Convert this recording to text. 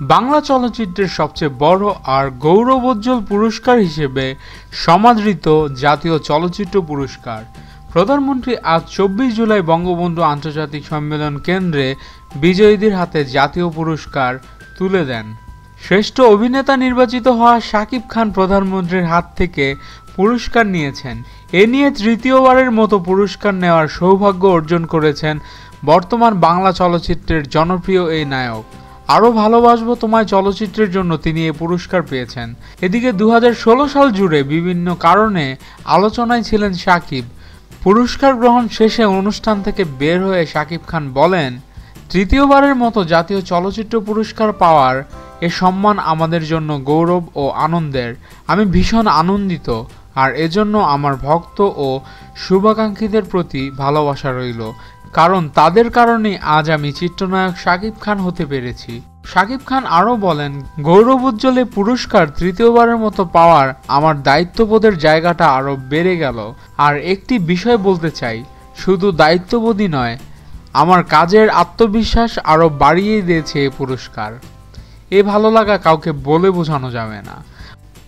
বাংলা চলচ্চিত্রের সবচেয়ে বড় আর গৌরবোজ্জ্বল পুরস্কার হিসেবে সমাদৃত জাতীয় চলচ্চিত্র পুরস্কার। প্রধানমন্ত্রী আজ চব্বিশ জুলাই বঙ্গবন্ধু আন্তর্জাতিক সম্মেলন কেন্দ্রে বিজয়ীদের হাতে জাতীয় পুরস্কার তুলে দেন। শ্রেষ্ঠ অভিনেতা নির্বাচিত হওয়া শাকিব খান প্রধানমন্ত্রীর হাত থেকে পুরস্কার নিয়েছেন। এ নিয়ে তৃতীয়বারের মতো পুরস্কার নেওয়ার সৌভাগ্য অর্জন করেছেন বর্তমান বাংলা চলচ্চিত্রের জনপ্রিয় এই নায়ক। আরও ভালোবাসবো তোমায় চলচ্চিত্রের জন্য তিনি এ পুরস্কার পেয়েছেন। এদিকে দুহাজার ষোলো সাল জুড়ে বিভিন্ন কারণে আলোচনায় ছিলেন সাকিব। পুরস্কার গ্রহণ শেষে অনুষ্ঠান থেকে বের হয়ে শাকিব খান বলেন, তৃতীয়বারের মতো জাতীয় চলচ্চিত্র পুরস্কার পাওয়ার এ সম্মান আমাদের জন্য গৌরব ও আনন্দের। আমি ভীষণ আনন্দিত। আর এজন্য আমার ভক্ত ও শুভাকাঙ্ক্ষীদের প্রতি ভালোবাসা রইল, কারণ তাদের কারণে আজ আমি চিত্রনায়ক শাকিব খান হতে পেরেছি। শাকিব খান আরও বলেন, গৌরব উজ্জ্বলে পুরস্কার তৃতীয়বারের মতো পাওয়ার আমার দায়িত্ববোধের জায়গাটা আরও বেড়ে গেল। আর একটি বিষয় বলতে চাই, শুধু দায়িত্ববোধই নয়, আমার কাজের আত্মবিশ্বাস আরও বাড়িয়ে দিয়েছে এই পুরস্কার। এ ভালো লাগা কাউকে বলে বোঝানো যাবে না।